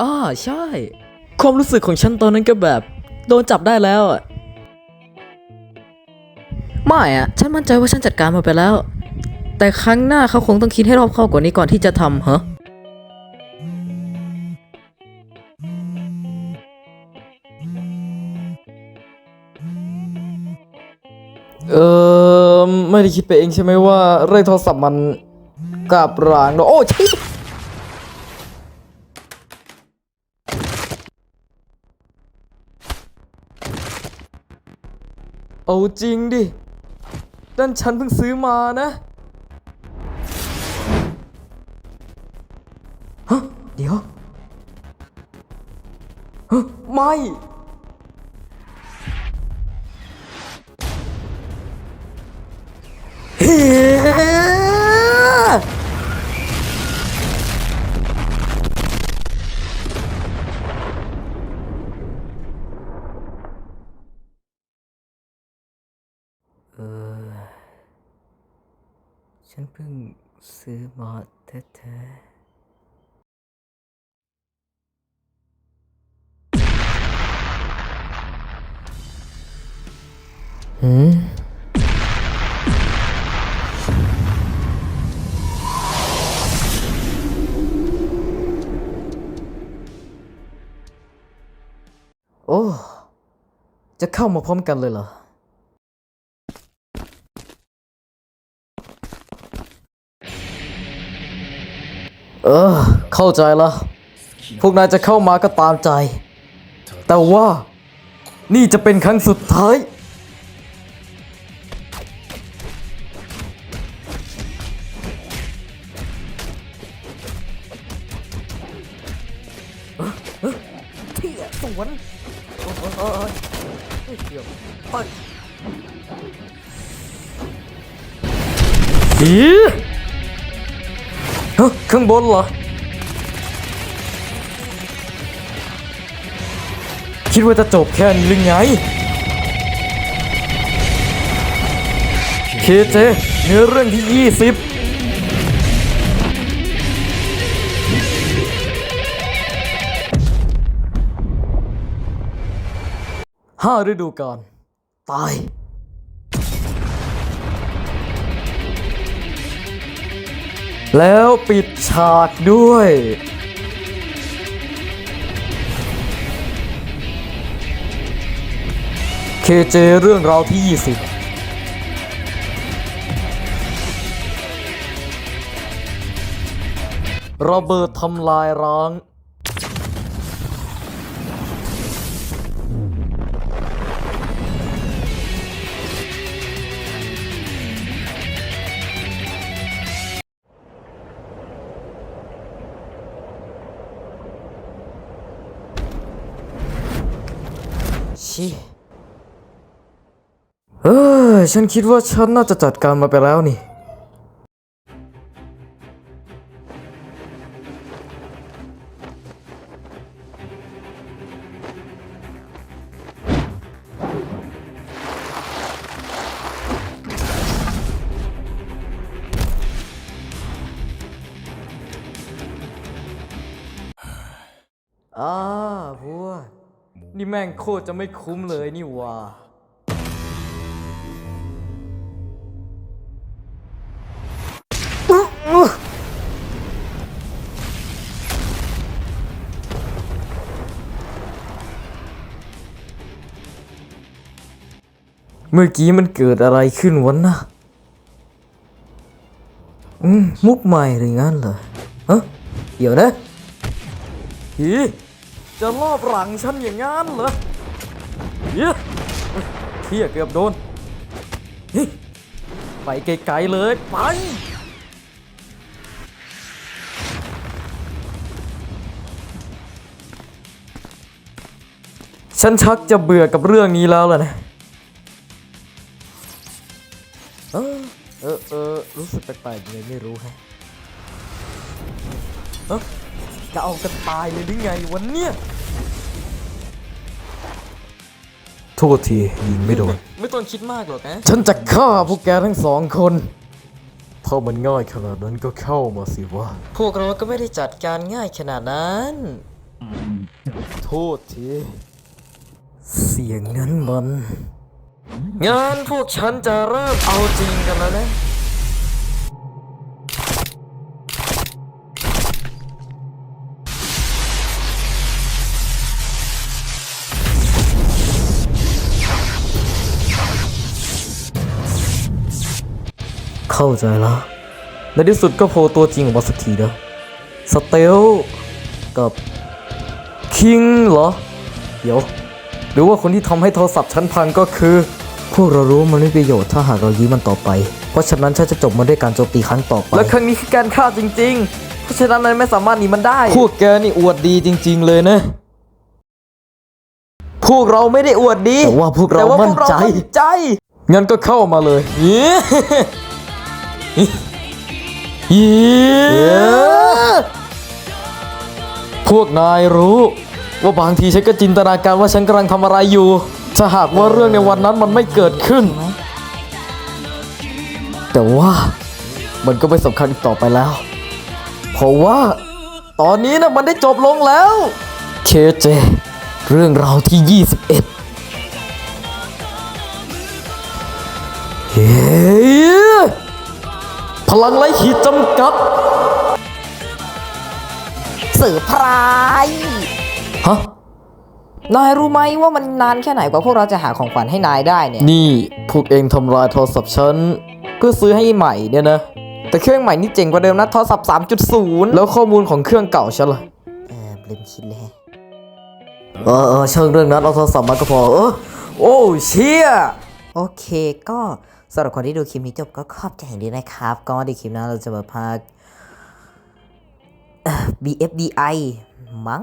อ่าใช่ ความรู้สึกของฉันตอนนั้นก็แบบ โดนจับได้แล้วอะไม่อะฉันมั่นใจว่าฉันจัดการมันไปแล้ว แต่ครั้งหน้าเขาคงต้องคิดให้รอบคอบกว่านี้ก่อนที่จะทำเหรอเออไม่ได้คิดไปเองใช่ไหมว่าเรื่องโทรศัพท์มันกลับรางเนอะโอ้ชิ เอาจริงดิด้านฉันเพิ่งซื้อมานะฮะเดี๋ยวฮะไม่เฮ้ ฉันเพิ่งซื้อมาแท้ๆหืมโอ้ จะเข้ามาพร้อมกันเลยเหรอ เออ เข้าใจล้วพวกนายจะเข้ามาก็ตามใจ แต่ว่านี่จะเป็นครั้งสุดท้าย เที่ยสวนโอ้ยโอ้ยโอ้ยเดี๋ยวไปอีฮะ ข้างบนเหรอ คิดว่าจะจบแค่นี้หรือไง เคเจเนื้อเรื่องที่ 20ห้าฤดูกาลตาย แล้วปิดฉากด้วย เคเจเรื่องราวที่ 20ระเบิดทำลายร้าง ชิเออฉันคิดว่าฉันน่าจะจัดการมาไปแล้วนี่ อ่าพว นี่แม่งโคตรจะไม่คุ้มเลยนี่ว่า เมื่อกี้มันเกิดอะไรขึ้นวะนะอืมมุกใหม่หรืองั้นเหรอฮะเดี๋ยวนะฮี จะรอบหลังฉันอย่างงั้นเหรอเฮ้เฮียเกือบโดนไปไกลๆเลยไปฉันชักจะเบื่อกับเรื่องนี้แล้วล่ะนะ เออ เออเออรู้สึกแปลกๆยังไงไม่รู้ฮะเออ จะเอากันตายเลยหรือไงวันเนี้ยโทษทียิงไม่โดน ไม่ต้องคิดมากหรอกนะฉันจะฆ่าพวกแกทั้งสองคนถ้ามันง่ายขนาดนั้นก็เข้ามาสิวะ พวกเราก็ไม่ได้จัดการง่ายขนาดนั้น โทษที เสียงนั้นมัน งานพวกฉันจะเริ่มเอาจริงกันแล้วนะ เข้าใจแล้วในที่สุดก็โผล่ตัวจริงออกมาสักทีนะสเตลกับคิงเหรอ เดี๋ยว หรือว่าคนที่ทำให้โทรศัพท์ฉันพังก็คือ พวกเรารู้มันไม่มีประโยชน์ถ้าหากเรายื้อมันต่อไป เพราะฉะนั้นฉันจะจบมันด้วยการโจมตีครั้งต่อไป และครั้งนี้คือการฆ่าจริง ๆ เพราะฉะนั้นมันไม่สามารถหนีมันได้ พวกแกนี่อวดดีจริง ๆ เลยนะ พวกเราไม่ได้อวดดีแต่ว่าพวกเรามั่นใจ ใจ งั้นก็เข้ามาเลย เย้พวกนายรู้ ว่าบางทีฉันก็จินตนาการว่าฉันกำลังทำอะไรอยู่ ถ้าหากว่าเรื่องในวันนั้นมันไม่เกิดขึ้น แต่ว่ามันก็ไม่สำคัญอีกต่อไปแล้ว เพราะว่า ตอนนี้นะมันได้จบลงแล้วเคเจเรื่องราวที่ 21เฮ้ ลังไร้ขีดจำกัดเซอร์ไพรส์ฮะ นายรู้ไหมว่ามันนานแค่ไหนกว่าพวกเราจะหาของขวัญให้นายได้เนี่ย นี่พวกเองทำลายโทรศัพท์ฉันเพื่อซื้อให้ใหม่เนี่ยนะ แต่เครื่องใหม่นี่เจ๋งกว่าเดิมนะโทรศัพท์3.0 แล้วข้อมูลของเครื่องเก่าฉันล่ะเออลืมคิดเลยเออเออเชิงเรื่องนั้นเอาโทรศัพท์มาก็พอเออโอ้เชี่ยโอเคก็ สำหรับคนที่ดูคลิปนี้จบก็ขอบใจดีนะครับ ก็ในคลิปหน้าเราจะมาพาก BFDI มั้ง